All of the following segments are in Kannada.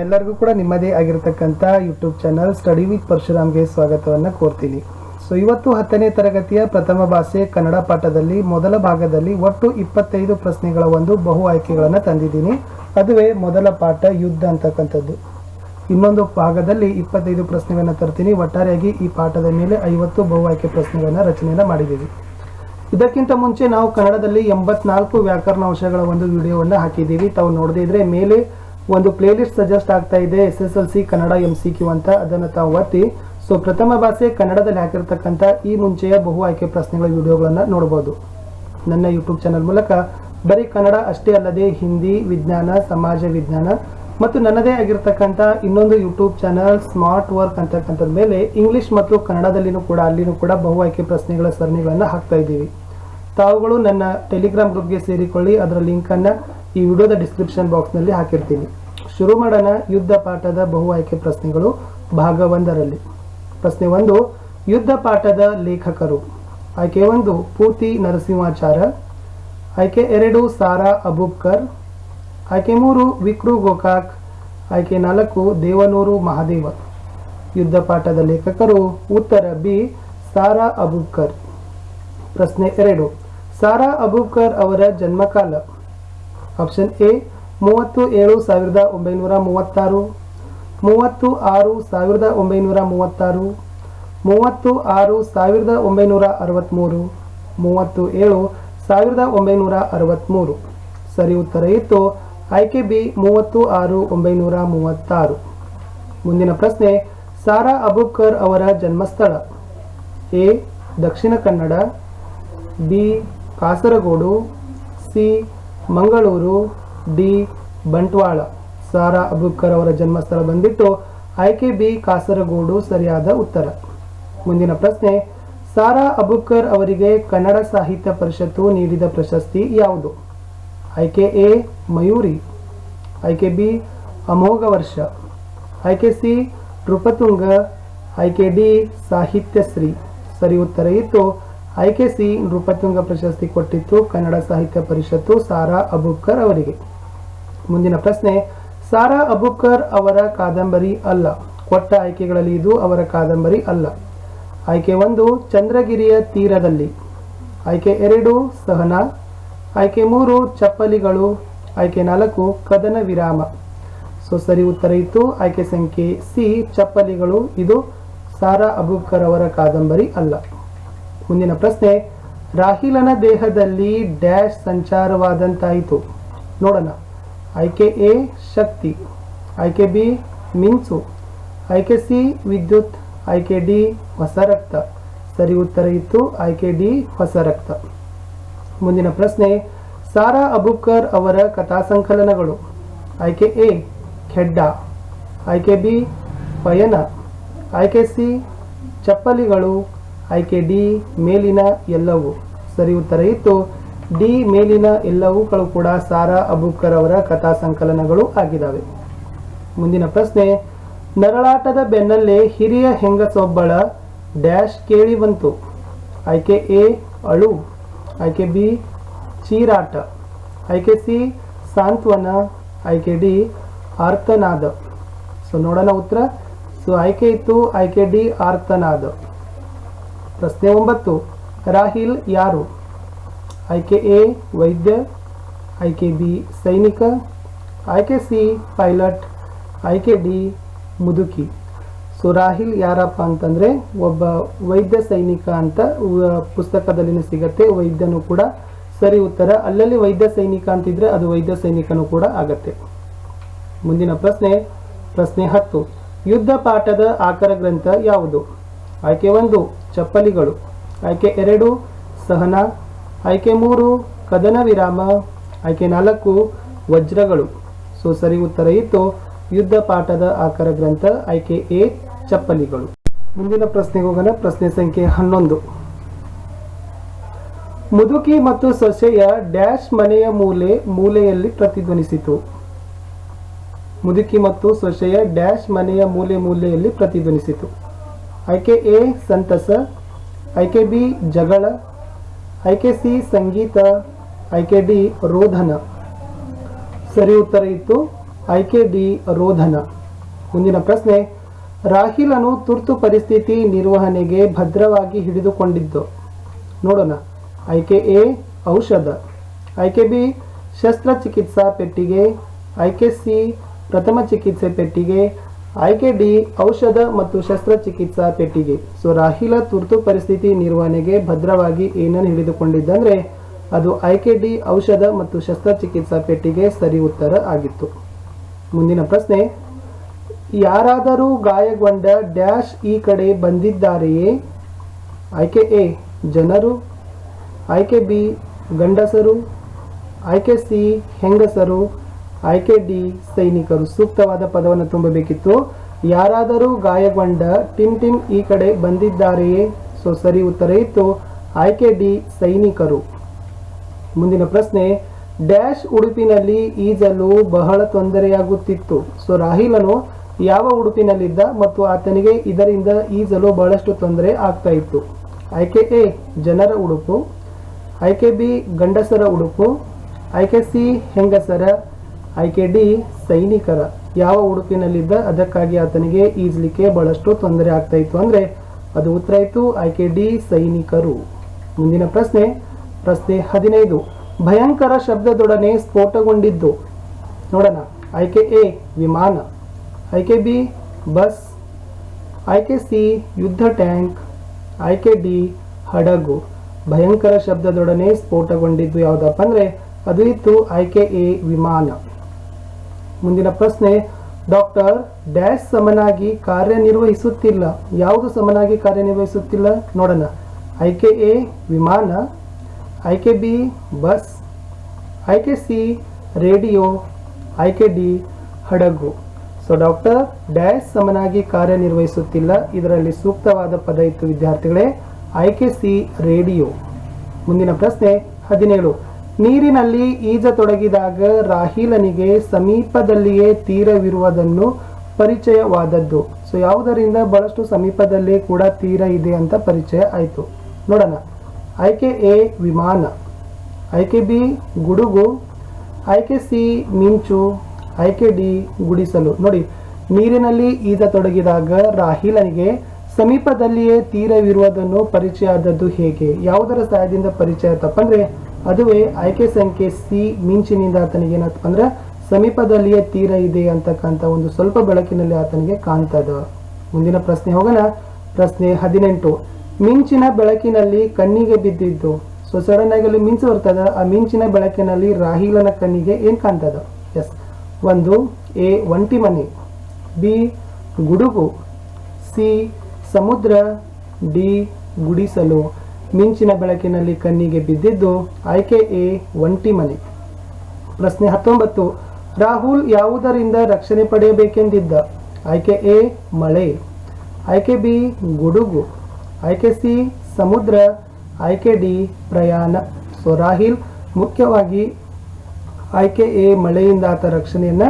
ನಿಮ್ಮೆಲ್ಲರಿಗೂ ಕೂಡ ನಿಮ್ಮದೇ ಆಗಿರತಕ್ಕಂಥ ಯೂಟ್ಯೂಬ್ ಚಾನಲ್ ಸ್ಟಡಿ ವಿತ್ ಪರಶುರಾಮ್ಗೆ ಸ್ವಾಗತವನ್ನು ಕೋರ್ತೀನಿ. ಸೊ ಇವತ್ತು ಹತ್ತನೇ ತರಗತಿಯ ಪ್ರಥಮ ಭಾಷೆ ಕನ್ನಡ ಪಾಠದಲ್ಲಿ ಮೊದಲ ಭಾಗದಲ್ಲಿ ಒಟ್ಟು ಇಪ್ಪತ್ತೈದು ಪ್ರಶ್ನೆಗಳ ಒಂದು ಬಹು ಆಯ್ಕೆಗಳನ್ನು ತಂದಿದ್ದೀನಿ. ಅದುವೇ ಮೊದಲ ಪಾಠ ಯುದ್ಧ ಅಂತಕ್ಕಂಥದ್ದು. ಇನ್ನೊಂದು ಭಾಗದಲ್ಲಿ ಇಪ್ಪತ್ತೈದು ಪ್ರಶ್ನೆಗಳನ್ನು ತರ್ತೀನಿ. ಒಟ್ಟಾರೆಯಾಗಿ ಈ ಪಾಠದ ಮೇಲೆ ಐವತ್ತು ಬಹು ಆಯ್ಕೆ ಪ್ರಶ್ನೆಗಳನ್ನು ರಚನೆಯನ್ನು ಮಾಡಿದ್ದೀವಿ. ಇದಕ್ಕಿಂತ ಮುಂಚೆ ನಾವು ಕನ್ನಡದಲ್ಲಿ ಎಂಬತ್ನಾಲ್ಕು ವ್ಯಾಕರಣ ಅಂಶಗಳ ಒಂದು ವಿಡಿಯೋವನ್ನು ಹಾಕಿದ್ದೀವಿ. ತಾವು ನೋಡದೇ ಇದ್ರೆ ಮೇಲೆ ಒಂದು ಪ್ಲೇಲಿಸ್ಟ್ ಸಜೆಸ್ಟ್ ಆಗ್ತಾ ಇದೆ S S L C Kannada M C Q ಅಂತ. ಅದನ್ನು ತಾವು ಒತ್ತಿ. ಸೊ ಪ್ರಥಮ ಭಾಷೆ ಕನ್ನಡದಲ್ಲಿ ಹಾಕಿರ್ತಕ್ಕಂಥ ಈ ಮುಂಚೆಯ ಬಹು ಆಯ್ಕೆ ಪ್ರಶ್ನೆಗಳ ವಿಡಿಯೋಗಳನ್ನು ನೋಡ್ಬೋದು. ನನ್ನ ಯೂಟ್ಯೂಬ್ ಚಾನಲ್ ಮೂಲಕ ಬರೀ ಕನ್ನಡ ಅಷ್ಟೇ ಅಲ್ಲದೆ ಹಿಂದಿ ವಿಜ್ಞಾನ, ಸಮಾಜ ವಿಜ್ಞಾನ ಮತ್ತು ನನ್ನದೇ ಆಗಿರ್ತಕ್ಕಂಥ ಇನ್ನೊಂದು ಯೂಟ್ಯೂಬ್ ಚಾನಲ್ ಸ್ಮಾರ್ಟ್ ವರ್ಕ್ ಅಂತಕ್ಕಂಥದ್ರ ಮೇಲೆ ಇಂಗ್ಲಿಷ್ ಮತ್ತು ಕನ್ನಡದಲ್ಲಿನೂ ಕೂಡ ಅಲ್ಲಿನೂ ಕೂಡ ಬಹು ಆಯ್ಕೆ ಪ್ರಶ್ನೆಗಳ ಸರಣಿಗಳನ್ನು ಹಾಕ್ತಾ ಇದ್ದೀವಿ. ತಾವುಗಳು ನನ್ನ ಟೆಲಿಗ್ರಾಮ್ ಗ್ರೂಪ್ಗೆ ಸೇರಿಕೊಳ್ಳಿ. ಅದರ ಲಿಂಕನ್ನು ಈ ವಿಡಿಯೋದ ಡಿಸ್ಕ್ರಿಪ್ಷನ್ ಬಾಕ್ಸ್ನಲ್ಲಿ ಹಾಕಿರ್ತೀನಿ. ಶುರು ಮಾಡೋಣ ಯುದ್ಧ ಪಾಠದ ಬಹು ಆಯ್ಕೆ ಪ್ರಶ್ನೆಗಳು. ಭಾಗ ಒಂದರಲ್ಲಿ. ಪ್ರಶ್ನೆ ಒಂದು, ಯುದ್ಧ ಪಾಠದ ಲೇಖಕರು. ಆಯ್ಕೆ ಒಂದು, ಪೂತಿ ನರಸಿಂಹಾಚಾರ. ಆಯ್ಕೆ ಎರಡು, ಸಾರಾ ಅಬೂಬ್ಕರ್. ಆಯ್ಕೆ ಮೂರು, ವಿಕ್ರು ಗೋಕಾಕ್. ಆಯ್ಕೆ ನಾಲ್ಕು, ದೇವನೂರು ಮಹಾದೇವ. ಯುದ್ಧ ಪಾಠದ ಲೇಖಕರು, ಉತ್ತರ ಬಿ, ಸಾರಾ ಅಬೂಬ್ಕರ್. ಪ್ರಶ್ನೆ ಎರಡು, ಸಾರಾ ಅಬೂಬ್ಕರ್ ಅವರ ಜನ್ಮಕಾಲ. ಆಪ್ಷನ್ ಎ ಮೂವತ್ತು ಏಳು ಸಾವಿರದ ಒಂಬೈನೂರ ಮೂವತ್ತಾರು, ಮೂವತ್ತು ಆರು ಸಾವಿರದ ಒಂಬೈನೂರ ಮೂವತ್ತಾರು, ಮೂವತ್ತು ಆರು ಸಾವಿರದ ಒಂಬೈನೂರ ಅರವತ್ತ್ಮೂರು ಮೂವತ್ತು ಏಳು ಸಾವಿರದ ಒಂಬೈನೂರ ಅರವತ್ತ್ಮೂರು ಸರಿ ಉತ್ತರ ಇತ್ತು. ಆಯ್ಕೆ ಬಿ, ಮೂವತ್ತು ಆರು ಒಂಬೈನೂರ ಮೂವತ್ತಾರು. ಮುಂದಿನ ಪ್ರಶ್ನೆ, ಸಾರಾ ಅಬುಕರ್ ಅವರ ಜನ್ಮಸ್ಥಳ. A, Dakshina Kannada, B, Kasaragod, C, Mangaluru D. Bantwal. Sara Aboobacker ಅವರ ಜನ್ಮಸ್ಥಳ ಬಂದಿತ್ತು. ಆಯ್ಕೆ ಬಿ. ಕಾಸರಗೋಡು. ಸರಿಯಾದ ಉತ್ತರ. ಮುಂದಿನ ಪ್ರಶ್ನೆ, ಸಾರಾ ಅಬುಕ್ಕರ್ ಅವರಿಗೆ ಕನ್ನಡ ಸಾಹಿತ್ಯ ಪರಿಷತ್ತು ನೀಡಿದ ಪ್ರಶಸ್ತಿ ಯಾವುದು? ಆಯ್ಕೆ ಎ, ಮಯೂರಿ. ಆಯ್ಕೆ ಬಿ, ಅಮೋಘ ವರ್ಷ. ಆಯ್ಕೆ ಸಿ ನೃಪತುಂಗ ಆಯ್ಕೆ ಡಿ ಸಾಹಿತ್ಯಶ್ರೀ ಸರಿ ಉತ್ತರ ಇತ್ತು. ಆಯ್ಕೆ ಸಿ ನೃಪತುಂಗ ಪ್ರಶಸ್ತಿ ಕೊಟ್ಟಿತ್ತು ಕನ್ನಡ ಸಾಹಿತ್ಯ ಪರಿಷತ್ತು ಸಾರಾ ಅಬುಕ್ಕರ್ ಅವರಿಗೆ. ಮುಂದಿನ ಪ್ರಶ್ನೆ, ಸಾರಾ ಅಬುಕರ್ ಅವರ ಕಾದಂಬರಿ ಅಲ್ಲ. ಕೊಟ್ಟ ಆಯ್ಕೆಗಳಲ್ಲಿ ಇದು ಅವರ ಕಾದಂಬರಿ ಅಲ್ಲ. ಆಯ್ಕೆ ಒಂದು, ಚಂದ್ರಗಿರಿಯ ತೀರದಲ್ಲಿ. ಆಯ್ಕೆ ಎರಡು, ಸಹನ. ಆಯ್ಕೆ ಮೂರು, ಚಪ್ಪಲಿಗಳು. ಆಯ್ಕೆ ನಾಲ್ಕು, ಕದನ ವಿರಾಮ. ಸೊ, ಸರಿ ಉತ್ತರ ಇತ್ತು. ಆಯ್ಕೆ ಸಂಖ್ಯೆ ಸಿ, ಚಪ್ಪಲಿಗಳು. ಇದು ಸಾರಾ ಅಬುಕರ್ ಅವರ ಕಾದಂಬರಿ ಅಲ್ಲ. ಮುಂದಿನ ಪ್ರಶ್ನೆ, ರಾಹಿಲನ ದೇಹದಲ್ಲಿ ಡ್ಯಾಶ್ ಸಂಚಾರವಾದಂತಾಯಿತು. ನೋಡೋಣ. ಆಯ್ಕೆ ಎ, ಶಕ್ತಿ. ಆಯ್ಕೆ ಬಿ, ಮಿಂಚು. ಆಯ್ಕೆ ಸಿ, ವಿದ್ಯುತ್. ಆಯ್ಕೆ ಡಿ, ಹೊಸ ರಕ್ತ. ಸರಿ ಉತ್ತರ ಇತ್ತು. ಆಯ್ಕೆ ಡಿ, ಹೊಸ ರಕ್ತ. ಮುಂದಿನ ಪ್ರಶ್ನೆ, ಸಾರಾ ಅಬುಕರ್ ಅವರ ಕಥಾಸಂಕಲನಗಳು. ಆಯ್ಕೆ ಎ, ಖೆಡ್ಡ. ಆಯ್ಕೆ ಬಿ, ಪಯಣ. ಆಯ್ಕೆ ಸಿ, ಚಪ್ಪಲಿಗಳು. ಆಯ್ಕೆ ಡಿ, ಮೇಲಿನ ಎಲ್ಲವೂ. ಸರಿ ಉತ್ತರ ಇತ್ತು. ಡಿ ಮೇಲಿನ ಎಲ್ಲವುಗಳು ಕೂಡ ಸಾರಾ ಅಬುಕ್ಕರ್ ಅವರ ಕಥಾ ಸಂಕಲನಗಳು ಆಗಿದ್ದಾವೆ. ಮುಂದಿನ ಪ್ರಶ್ನೆ, ನರಳಾಟದ ಬೆನ್ನಲ್ಲೇ ಹಿರಿಯ ಹೆಂಗಸೊಬ್ಬಳ ಡ್ಯಾಶ್ ಕೇಳಿ ಬಂತು. ಆಯ್ಕೆ ಎ, ಅಳು. ಆಯ್ಕೆ ಬಿ, ಚೀರಾಟ. ಆಯ್ಕೆ ಸಿ, ಸಾಂತ್ವನ. ಆಯ್ಕೆ ಡಿ, ಆರ್ತನಾದ. ಸೊ ನೋಡೋಣ ಉತ್ತರ. ಸೊ ಆಯ್ಕೆ ಇತ್ತು, ಆಯ್ಕೆ ಡಿ, ಆರ್ತನಾದ. ಪ್ರಶ್ನೆ ಒಂಬತ್ತು, ರಾಹಿಲ್ ಯಾರು? ಆಯ್ಕೆ ಎ ವೈದ್ಯ ಆಯ್ಕೆ ಬಿ ಸೈನಿಕ ಆಯ್ಕೆ ಸಿ ಪೈಲಟ್ ಆಯ್ಕೆ ಡಿ ಮುದುಕಿ. ಸೊ ರಾಹಿಲ್ ಯಾರಪ್ಪ ಅಂತಂದರೆ ಒಬ್ಬ ವೈದ್ಯ ಸೈನಿಕ ಅಂತ ಪುಸ್ತಕದಲ್ಲಿನೂ ಸಿಗತ್ತೆ, ವೈದ್ಯನು ಕೂಡ ಸರಿ ಉತ್ತರ. ಅಲ್ಲಲ್ಲಿ ವೈದ್ಯ ಸೈನಿಕ ಅಂತಿದ್ರೆ ಅದು ವೈದ್ಯ ಸೈನಿಕನೂ ಕೂಡ ಆಗತ್ತೆ. ಮುಂದಿನ ಪ್ರಶ್ನೆ ಪ್ರಶ್ನೆ ಹತ್ತು. ಯುದ್ಧ ಪಾಠದ ಆಕರ ಗ್ರಂಥ ಯಾವುದು? ಆಯ್ಕೆ ಒಂದು, ಚಪ್ಪಲಿಗಳು. ಆಯ್ಕೆ ಎರಡು, ಸಹನ. ಆಯ್ಕೆ ಮೂರು, ಕದನ ವಿರಾಮ. ಆಯ್ಕೆ ನಾಲ್ಕು, ವಜ್ರಗಳು. ಸೊ, ಸರಿ ಉತ್ತರ ಇತ್ತು. ಯುದ್ಧ ಪಾಠದ ಆಕರ ಗ್ರಂಥ, ಆಯ್ಕೆ ಎ, ಚಪ್ಪಲಿಗಳು. ಮುಂದಿನ ಪ್ರಶ್ನೆಗೆ ಹೋಗೋಣ. ಪ್ರಶ್ನೆ ಸಂಖ್ಯೆ ಹನ್ನೊಂದು. ಮುದುಕಿ ಮತ್ತು ಸೊಸೆಯ ಡ್ಯಾಶ್ ಮನೆಯ ಮೂಲೆ, ಮೂಲೆಯಲ್ಲಿ ಪ್ರತಿಧ್ವನಿಸಿತು. ಮುದುಕಿ ಮತ್ತು ಸೊಸೆಯ ಡ್ಯಾಶ್ ಮನೆಯ ಮೂಲೆ, ಮೂಲೆಯಲ್ಲಿ ಪ್ರತಿಧ್ವನಿಸಿತು. ಆಯ್ಕೆ ಎ, ಸಂತಸ. ಆಯ್ಕೆ ಬಿ, ಜಗಳ. ಆಯ್ಕೆ ಸಿ ಸಂಗೀತ ಆಯ್ಕೆ ಡಿ ರೋಧನ. ಸರಿ ಉತ್ತರ ಇತ್ತು ಆಯ್ಕೆ ಡಿ ರೋಧನ. ಮುಂದಿನ ಪ್ರಶ್ನೆ, ರಾಹಿಲನು ತುರ್ತು ಪರಿಸ್ಥಿತಿ ನಿರ್ವಹಣೆಗೆ ಭದ್ರವಾಗಿ ಹಿಡಿದುಕೊಂಡಿದ್ದು. ನೋಡೋಣ ಆಯ್ಕೆ ಎ ಔಷಧ ಆಯ್ಕೆ ಬಿ ಶಸ್ತ್ರಚಿಕಿತ್ಸಾ ಪೆಟ್ಟಿಗೆ ಆಯ್ಕೆ ಸಿ ಪ್ರಥಮ ಚಿಕಿತ್ಸೆ ಪೆಟ್ಟಿಗೆ ಆಯ್ಕೆ ಡಿ, ಔಷಧ ಮತ್ತು ಶಸ್ತ್ರಚಿಕಿತ್ಸಾ ಪೆಟ್ಟಿಗೆ. ಸೊ, ರಾಹಿಲ ತುರ್ತು ಪರಿಸ್ಥಿತಿ ನಿರ್ವಹಣೆಗೆ ಭದ್ರವಾಗಿ ಏನನ್ನು ಹಿಡಿದುಕೊಂಡಿದ್ದಂದ್ರೆ, ಅದು ಆಯ್ಕೆ ಡಿ, ಔಷಧ ಮತ್ತು ಶಸ್ತ್ರಚಿಕಿತ್ಸಾ ಪೆಟ್ಟಿಗೆ ಸರಿ ಉತ್ತರ ಆಗಿತ್ತು. ಮುಂದಿನ ಪ್ರಶ್ನೆ, ಯಾರಾದರೂ ಗಾಯಗೊಂಡ ಡ್ಯಾಶ್ ಈ ಕಡೆ ಬಂದಿದ್ದಾರೆಯೇ? ಆಯ್ಕೆ ಎ, ಜನರು. ಆಯ್ಕೆ ಬಿ, ಗಂಡಸರು. ಆಯ್ಕೆ ಸಿ, ಹೆಂಗಸರು. ಆಯ್ಕೆ ಡಿ ಸೈನಿಕರು ಸೂಕ್ತವಾದ ಪದವನ್ನು ತುಂಬಬೇಕಿತ್ತು. ಯಾರಾದರೂ ಗಾಯಗೊಂಡ ಟಿಮ್ ಟಿಮ್ ಈ ಕಡೆ ಬಂದಿದ್ದಾರೆಯೇ? ಸೊ, ಸರಿ ಉತ್ತರ ಇತ್ತು. ಆಯ್ಕೆ ಡಿ ಸೈನಿಕರು. ಮುಂದಿನ ಪ್ರಶ್ನೆ, ಡ್ಯಾಶ್ ಉಡುಪಿನಲ್ಲಿ ಈಜಲು ಬಹಳ ತೊಂದರೆಯಾಗುತ್ತಿತ್ತು. ಸೊ, ರಾಹಿಲನು ಯಾವ ಉಡುಪಿನಲ್ಲಿದ್ದ ಮತ್ತು ಆತನಿಗೆ ಇದರಿಂದ ಈಜಲು ಬಹಳಷ್ಟು ತೊಂದರೆ ಆಗ್ತಾ ಇತ್ತು. ಆಯ್ಕೆ ಎ, ಜನರ ಉಡುಪು. ಆಯ್ಕೆ ಬಿ, ಗಂಡಸರ ಉಡುಪು. ಆಯ್ಕೆ ಸಿ, ಹೆಂಗಸರ. ಆಯ್ಕೆ ಡಿ ಸೈನಿಕರ. ಯಾವ ಉಡುಪಿನಲ್ಲಿದ್ದ ಅದಕ್ಕಾಗಿ ಆತನಿಗೆ ಈಜಲಿಕ್ಕೆ ಬಹಳಷ್ಟು ತೊಂದರೆ ಆಗ್ತಾ ಇತ್ತು ಅಂದ್ರೆ ಅದು ಉತ್ತರ ಇತ್ತು ಆಯ್ಕೆ ಡಿ ಸೈನಿಕರು. ಮುಂದಿನ ಪ್ರಶ್ನೆ ಪ್ರಶ್ನೆ ಹದಿನೈದು. ಭಯಂಕರ ಶಬ್ದದೊಡನೆ ಸ್ಫೋಟಗೊಂಡಿದ್ದು. ನೋಡೋಣ. ಆಯ್ಕೆ ಎ, ವಿಮಾನ. ಆಯ್ಕೆ ಬಿ, ಬಸ್. ಆಯ್ಕೆ ಸಿ, ಯುದ್ಧ ಟ್ಯಾಂಕ್. ಆಯ್ಕೆ ಡಿ, ಹಡಗು. ಭಯಂಕರ ಶಬ್ದದೊಡನೆ ಸ್ಫೋಟಗೊಂಡಿದ್ದು ಯಾವುದಪ್ಪ ಅಂದ್ರೆ ಅದು ಇತ್ತು. ಆಯ್ಕೆ ಎ, ವಿಮಾನ. ಮುಂದಿನ ಪ್ರಶ್ನೆ, ಡಾಕ್ಟರ್ ಡ್ಯಾಶ್ ಸಮನಾಗಿ ಕಾರ್ಯನಿರ್ವಹಿಸುತ್ತಿಲ್ಲ. ಯಾವುದು ಸಮನಾಗಿ ಕಾರ್ಯನಿರ್ವಹಿಸುತ್ತಿಲ್ಲ? ನೋಡೋಣ. ಆಯ್ಕೆ ಎ ವಿಮಾನ ಆಯ್ಕೆ ಬಿ ಬಸ್ ಆಯ್ಕೆ ಸಿ ರೇಡಿಯೋ ಐಕೆ ಡಿ ಹಡಗು. ಸೊ ಡಾಕ್ಟರ್ ಡ್ಯಾಶ್ ಸಮನಾಗಿ ಕಾರ್ಯನಿರ್ವಹಿಸುತ್ತಿಲ್ಲ. ಇದರಲ್ಲಿ ಸೂಕ್ತವಾದ ಪದ ಇತ್ತು, ವಿದ್ಯಾರ್ಥಿಗಳೇ. ಐಕೆ ಸಿ ರೇಡಿಯೋ. ಮುಂದಿನ ಪ್ರಶ್ನೆ, ಹದಿನೇಳು. ನೀರಿನಲ್ಲಿ ಈಜ ತೊಡಗಿದಾಗ ರಾಹಿಲನಿಗೆ ಸಮೀಪದಲ್ಲಿಯೇ ತೀರವಿರುವುದನ್ನು ಪರಿಚಯವಾದದ್ದು. ಸೊ ಯಾವುದರಿಂದ ಬಹಳಷ್ಟು ಸಮೀಪದಲ್ಲಿ ಕೂಡ ತೀರ ಇದೆ ಅಂತ ಪರಿಚಯ ಆಯಿತು. ನೋಡೋಣ. ಆಯ್ಕೆ ಎ ವಿಮಾನ. ಆಯ್ಕೆ ಬಿ ಗುಡುಗು. ಆಯ್ಕೆ ಸಿ ಮಿಂಚು. ಆಯ್ಕೆ ಡಿ ಗುಡಿಸಲು. ನೋಡಿ, ನೀರಿನಲ್ಲಿ ಈಜ ತೊಡಗಿದಾಗ ರಾಹಿಲನಿಗೆ ಸಮೀಪದಲ್ಲಿಯೇ ತೀರವಿರುವುದನ್ನು ಪರಿಚಯ ಆದದ್ದು ಹೇಗೆ? ಯಾವುದರ ಸಹಾಯದಿಂದ ಪರಿಚಯ ಆಯ್ತಪ್ಪ ಅಂದ್ರೆ ಅದುವೇ ಆಯ್ಕೆ ಸಂಖ್ಯೆ ಸಿ ಮಿಂಚಿನಿಂದ ಆತನಿಗೆ ಏನಪ್ಪ ಅಂದ್ರೆ ಸಮೀಪದಲ್ಲಿಯೇ ತೀರ ಇದೆ ಅಂತಕ್ಕಂಥ ಒಂದು ಸ್ವಲ್ಪ ಬೆಳಕಿನಲ್ಲಿ ಆತನಿಗೆ ಕಾಣ್ತದ ಮುಂದಿನ ಪ್ರಶ್ನೆ ಹೋಗೋಣ. ಪ್ರಶ್ನೆ ಹದಿನೆಂಟು. ಮಿಂಚಿನ ಬೆಳಕಿನಲ್ಲಿ ಕಣ್ಣಿಗೆ ಬಿದ್ದಿದ್ದು. ಸೊ ಸಡನ್ ಆಗಿ ಮಿಂಚು ಬರ್ತದ ಆ ಮಿಂಚಿನ ಬೆಳಕಿನಲ್ಲಿ ರಾಹಿಲನ ಕಣ್ಣಿಗೆ ಏನ್ ಕಾಣ್ತದ ಎಸ್ ಒಂದು, ಎ, ಒಂಟಿ ಮನೆ. ಬಿ, ಗುಡುಗು. ಸಿ, ಸಮುದ್ರ. ಡಿ, ಗುಡಿಸಲು. ಮಿಂಚಿನ ಬೆಳಕಿನಲ್ಲಿ ಕಣ್ಣಿಗೆ ಬಿದ್ದಿದ್ದು ಆಯ್ಕೆ ಎ ಒಂಟಿ ಮನೆ ಪ್ರಶ್ನೆ ಹತ್ತೊಂಬತ್ತು. ರಾಹುಲ್ ಯಾವುದರಿಂದ ರಕ್ಷಣೆ ಪಡೆಯಬೇಕೆಂದಿದ್ದ? ಆಯ್ಕೆ ಎ ಮಳೆ. ಆಯ್ಕೆ ಬಿ ಗುಡುಗು. ಆಯ್ಕೆ ಸಿ ಸಮುದ್ರ. ಆಯ್ಕೆ ಡಿ ಪ್ರಯಾಣ. ಸೊ ರಾಹಿಲ್ ಮುಖ್ಯವಾಗಿ ಆಯ್ಕೆ ಎ ಮಳೆಯಿಂದ ಆತ ರಕ್ಷಣೆಯನ್ನ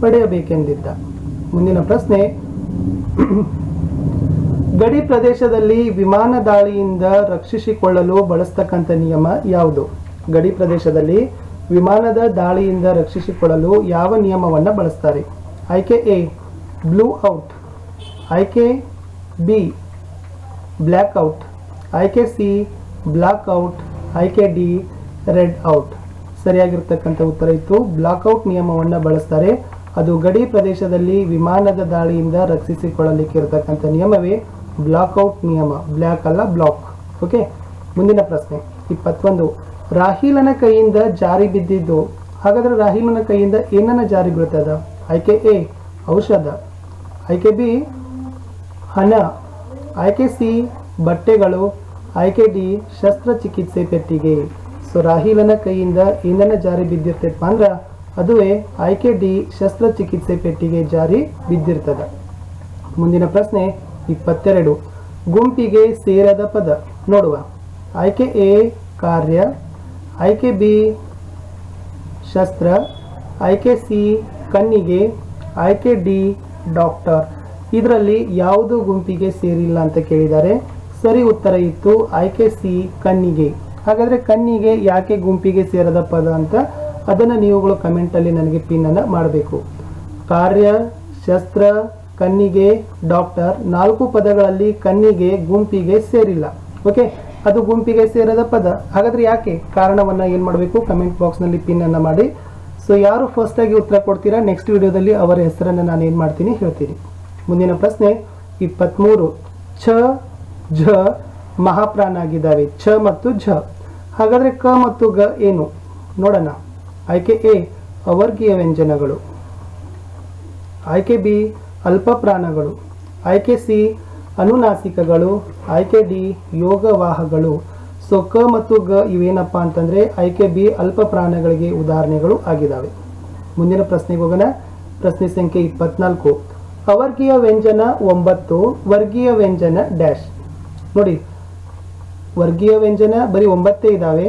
ಪಡೆಯಬೇಕೆಂದಿದ್ದ. ಮುಂದಿನ ಪ್ರಶ್ನೆ. ಗಡಿ ಪ್ರದೇಶದಲ್ಲಿ ವಿಮಾನ ದಾಳಿಯಿಂದ ರಕ್ಷಿಸಿಕೊಳ್ಳಲು ಬಳಸ್ತಕ್ಕಂಥ ನಿಯಮ ಯಾವುದು? ಗಡಿ ಪ್ರದೇಶದಲ್ಲಿ ವಿಮಾನದ ದಾಳಿಯಿಂದ ರಕ್ಷಿಸಿಕೊಳ್ಳಲು ಯಾವ ನಿಯಮವನ್ನು ಬಳಸ್ತಾರೆ? ಆಯ್ಕೆ ಎ, ಬ್ಲೂ ಔಟ್. ಆಯ್ಕೆ ಬಿ, ಬ್ಲ್ಯಾಕ್ ಔಟ್. ಆಯ್ಕೆ ಸಿ, ಬ್ಲಾಕ್ ಔಟ್. ಆಯ್ಕೆ ಡಿ, ರೆಡ್ ಔಟ್. ಸರಿಯಾಗಿರ್ತಕ್ಕಂಥ ಉತ್ತರ ಇತ್ತು. ಬ್ಲಾಕ್ ಔಟ್ ನಿಯಮವನ್ನು ಬಳಸ್ತಾರೆ. ಅದು ಗಡಿ ಪ್ರದೇಶದಲ್ಲಿ ವಿಮಾನದ ದಾಳಿಯಿಂದ ರಕ್ಷಿಸಿಕೊಳ್ಳಲಿಕ್ಕೆ ಇರತಕ್ಕಂಥ ನಿಯಮವೇ? ಬ್ಲಾಕ್ಔಟ್ ನಿಯಮ ಬ್ಲ್ಯಾಕ್ ಅಲ್ಲ ಬ್ಲಾಕ್. ಓಕೆ ಮುಂದಿನ ಪ್ರಶ್ನೆ, ಇಪ್ಪತ್ತೊಂದು. ರಾಹಿಲನ ಕೈಯಿಂದ ಜಾರಿ ಬಿದ್ದಿದ್ದು, ಹಾಗಾದ್ರೆ ರಾಹಿಲನ ಕೈಯಿಂದ ಏನನ್ನ ಜಾರಿ ಬೀಳ್ತದ ಆಯ್ಕೆ ಎ, ಔಷಧ. ಆಯ್ಕೆ ಬಿ, ಹಣ. ಆಯ್ಕೆ ಸಿ, ಬಟ್ಟೆಗಳು. ಆಯ್ಕೆ ಡಿ, ಶಸ್ತ್ರಚಿಕಿತ್ಸೆ ಪೆಟ್ಟಿಗೆ. ಸೊ ರಾಹಿಲನ ಕೈಯಿಂದ ಏನನ್ನ ಜಾರಿ ಬಿದ್ದಿರ್ತೈತಪ್ಪ ಅಂದ್ರೆ, ಅದುವೇ ಆಯ್ಕೆ ಡಿ, ಶಸ್ತ್ರಚಿಕಿತ್ಸೆ ಪೆಟ್ಟಿಗೆ ಜಾರಿ ಬಿದ್ದಿರ್ತದ. ಮುಂದಿನ ಪ್ರಶ್ನೆ ಇಪ್ಪತ್ತೆರಡು. ಗುಂಪಿಗೆ ಸೇರದ ಪದ. ನೋಡುವ. ಆಯ್ಕೆ ಎ, ಕಾರ್ಯ. ಆಯ್ಕೆ ಬಿ, ಶಸ್ತ್ರ. ಆಯ್ಕೆ ಸಿ, ಕಣ್ಣಿಗೆ. ಆಯ್ಕೆ ಡಿ, ಡಾಕ್ಟರ್. ಇದರಲ್ಲಿ ಯಾವುದು ಗುಂಪಿಗೆ ಸೇರಿಲ್ಲ ಅಂತ ಕೇಳಿದ್ದಾರೆ. ಸರಿ ಉತ್ತರ ಇತ್ತು. ಆಯ್ಕೆ ಸಿ, ಕಣ್ಣಿಗೆ. ಹಾಗಾದರೆ ಕಣ್ಣಿಗೆ ಯಾಕೆ ಗುಂಪಿಗೆ ಸೇರದ ಪದ ಅಂತ ಅದನ್ನು ನೀವುಗಳು ಕಮೆಂಟಲ್ಲಿ ನನಗೆ ಪಿನ್ನನ್ನು ಮಾಡಬೇಕು. ಕಾರ್ಯ, ಶಸ್ತ್ರ ಕನ್ನಿಗೆ ಡಾಕ್ಟರ್ ನಾಲ್ಕು ಪದಗಳಲ್ಲಿ ಕನ್ನಿಗೆ ಗುಂಪಿಗೆ ಸೇರಿಲ್ಲ. ಓಕೆ? ಅದು ಗುಂಪಿಗೆ ಸೇರದ ಪದ. ಹಾಗಾದ್ರೆ ಯಾಕೆ? ಕಾರಣವನ್ನ ಏನ್ ಮಾಡಬೇಕು? ಕಮೆಂಟ್ ಬಾಕ್ಸ್ನಲ್ಲಿ ಪಿನ್ ಅನ್ನ ಮಾಡಿ. ಸೊ ಯಾರು ಫಸ್ಟ್ ಆಗಿ ಉತ್ತರ ಕೊಡ್ತೀರಾ? ನೆಕ್ಸ್ಟ್ ವಿಡಿಯೋದಲ್ಲಿ ಅವರ ಹೆಸರನ್ನ ನಾನು ಏನ್ ಮಾಡ್ತೀನಿ ಹೇಳ್ತೀನಿ. ಮುಂದಿನ ಪ್ರಶ್ನೆ ಇಪ್ಪತ್ಮೂರು. ಛ, ಝ ಮಹಾಪ್ರಾಣ ಆಗಿದ್ದಾವೆ ಛ ಮತ್ತು ಝ. ಹಾಗಾದ್ರೆ ಕ ಮತ್ತು ಗ ಏನು? ನೋಡೋಣ. ಆಯ್ಕೆ ಎ, ಅವರ್ಗೀಯ ವ್ಯಂಜನಗಳು. ಆಯ್ಕೆ ಬಿ ಅಲ್ಪ ಪ್ರಾಣಗಳು ಆಯ್ಕೆ ಸಿ, ಅನುನಾಸಿಕಗಳು, ಆಯ್ಕೆ ಡಿ, ಯೋಗವಾಹಗಳು ಸೊ ಕ ಮತ್ತು ಗ ಇವೇನಪ್ಪ ಅಂತಂದ್ರೆ ಆಯ್ಕೆ ಬಿ ಅಲ್ಪ ಪ್ರಾಣಗಳಿಗೆ ಉದಾಹರಣೆಗಳು ಆಗಿದ್ದಾವೆ ಮುಂದಿನ ಪ್ರಶ್ನೆಗೆ ಹೋಗೋಣ. ಪ್ರಶ್ನೆ ಸಂಖ್ಯೆ ಇಪ್ಪತ್ನಾಲ್ಕು. ಅವರ್ಗೀಯ ವ್ಯಂಜನ ಒಂಬತ್ತು, ವರ್ಗೀಯ ವ್ಯಂಜನ ಡ್ಯಾಶ್. ನೋಡಿ, ವರ್ಗೀಯ ವ್ಯಂಜನ ಬರೀ ಒಂಬತ್ತೇ ಇದ್ದಾವೆ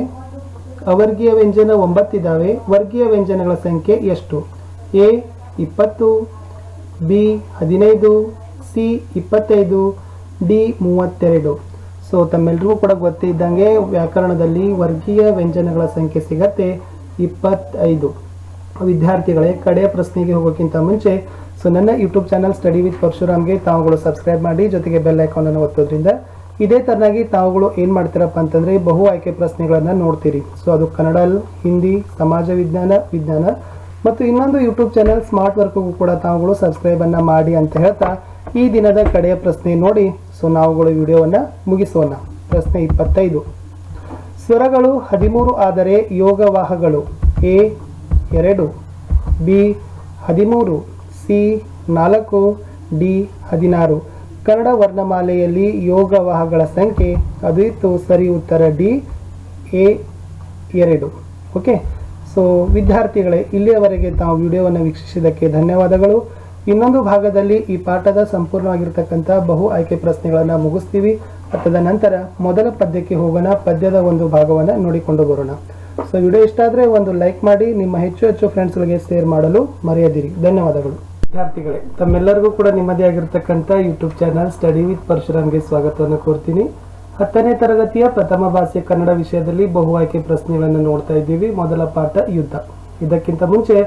ಅವರ್ಗೀಯ ವ್ಯಂಜನ ಒಂಬತ್ತಿದ್ದಾವೆ ವರ್ಗೀಯ ವ್ಯಂಜನಗಳ ಸಂಖ್ಯೆ ಎಷ್ಟು? ಎ, ಇಪ್ಪತ್ತು ಬಿ ಹದಿನೈದು, ಸಿ ಇಪ್ಪತ್ತೈದು, ಡಿ ಮೂವತ್ತೆರಡು. ಸೊ ತಮ್ಮೆಲ್ರಿಗೂ ಕೂಡ ಗೊತ್ತಿದ್ದಂಗೆ ವ್ಯಾಕರಣದಲ್ಲಿ ವರ್ಗೀಯ ವ್ಯಂಜನಗಳ ಸಂಖ್ಯೆ ಸಿಗತ್ತೆ ಇಪ್ಪತ್ತೈದು. ವಿದ್ಯಾರ್ಥಿಗಳೇ, ಕಡೆಯ ಪ್ರಶ್ನೆಗೆ ಹೋಗೋಕ್ಕಿಂತ ಮುಂಚೆ ಸೊ ನನ್ನ ಯೂಟ್ಯೂಬ್ ಚಾನಲ್ ಸ್ಟಡಿ ವಿತ್ ಪರಶುರಾಮ್ಗೆ ತಾವುಗಳು ಸಬ್ಸ್ಕ್ರೈಬ್ ಮಾಡಿ, ಜೊತೆಗೆ ಬೆಲ್ ಐಕಾನನ್ನು ಒತ್ತೋದ್ರಿಂದ ಇದೇ ತರನಾಗಿ ತಾವುಗಳು ಏನು ಮಾಡ್ತೀರಪ್ಪ ಅಂತಂದರೆ, ಬಹು ಆಯ್ಕೆ ಪ್ರಶ್ನೆಗಳನ್ನು ನೋಡ್ತೀರಿ. ಸೊ ಅದು ಕನ್ನಡ ಹಿಂದಿ, ಸಮಾಜ ವಿಜ್ಞಾನ ವಿಜ್ಞಾನ ಮತ್ತು ಇನ್ನೊಂದು ಯೂಟ್ಯೂಬ್ ಚಾನೆಲ್ ಸ್ಮಾರ್ಟ್ ವರ್ಕ್ಗೂ ಕೂಡ ತಾವುಗಳು ಸಬ್ಸ್ಕ್ರೈಬ್ ಅನ್ನ ಮಾಡಿ ಅಂತ ಹೇಳ್ತಾ, ಈ ದಿನದ ಕಡೆಯ ಪ್ರಶ್ನೆ ನೋಡಿ. ಸೊ ನಾವುಗಳು ವಿಡಿಯೋವನ್ನ ಮುಗಿಸೋಣ. ಪ್ರಶ್ನೆ ಇಪ್ಪತ್ತೈದು. ಸ್ವರಗಳು ಹದಿಮೂರು ಆದರೆ ಯೋಗವಾಹಗಳು ಎ ಎರಡು, ಬಿ ಹದಿಮೂರು, ಸಿ ನಾಲ್ಕು, ಡಿ ಹದಿನಾರು. ಕನ್ನಡ ವರ್ಣಮಾಲೆಯಲ್ಲಿ ಯೋಗವಾಹಗಳ ಸಂಖ್ಯೆ, ಅದು ಇತ್ತು ಸರಿ ಉತ್ತರ ಡಿ ಎ ಎರಡು. ಓಕೆ ಸೊ ವಿದ್ಯಾರ್ಥಿಗಳೇ, ಇಲ್ಲಿಯವರೆಗೆ ತಾವು ವಿಡಿಯೋವನ್ನು ವೀಕ್ಷಿಸಿದ್ದಕ್ಕೆ ಧನ್ಯವಾದಗಳು. ಇನ್ನೊಂದು ಭಾಗದಲ್ಲಿ ಈ ಪಾಠದ ಸಂಪೂರ್ಣವಾಗಿರ್ತಕ್ಕಂಥ ಬಹು ಆಯ್ಕೆ ಪ್ರಶ್ನೆಗಳನ್ನು ಮುಗಿಸ್ತೀವಿ. ಅದಾದ ನಂತರ ಮೊದಲ ಪದ್ಯಕ್ಕೆ ಹೋಗೋಣ. ಪದ್ಯದ ಒಂದು ಭಾಗವನ್ನು ನೋಡಿಕೊಂಡು ಬರೋಣ. ಸೊ ವಿಡಿಯೋ ಇಷ್ಟ ಆದರೆ ಒಂದು ಲೈಕ್ ಮಾಡಿ, ನಿಮ್ಮ ಹೆಚ್ಚು ಹೆಚ್ಚು ಫ್ರೆಂಡ್ಸ್ಗಳಿಗೆ ಶೇರ್ ಮಾಡಲು ಮರೆಯದಿರಿ. ಧನ್ಯವಾದಗಳು. ವಿದ್ಯಾರ್ಥಿಗಳೇ, ತಮ್ಮೆಲ್ಲರಿಗೂ ಕೂಡ ನಿಮ್ಮದೇ ಆಗಿರ್ತಕ್ಕಂಥ ಯೂಟ್ಯೂಬ್ ಚಾನಲ್ ಸ್ಟಡಿ ವಿತ್ ಪರಶುರಾಮ್ಗೆ ಸ್ವಾಗತವನ್ನು ಕೋರ್ತೀನಿ. ಹತ್ತನೇ ತರಗತಿಯ ಪ್ರಥಮ ಭಾಷೆ ಕನ್ನಡ ವಿಷಯದಲ್ಲಿ ಬಹು ಆಯ್ಕೆ ಪ್ರಶ್ನೆಗಳನ್ನು ನೋಡ್ತಾ ಇದ್ದೀವಿ. ಮೊದಲ ಪಾಠ ಯುದ್ಧ. ಇದಕ್ಕಿಂತ ಮುಂಚೆ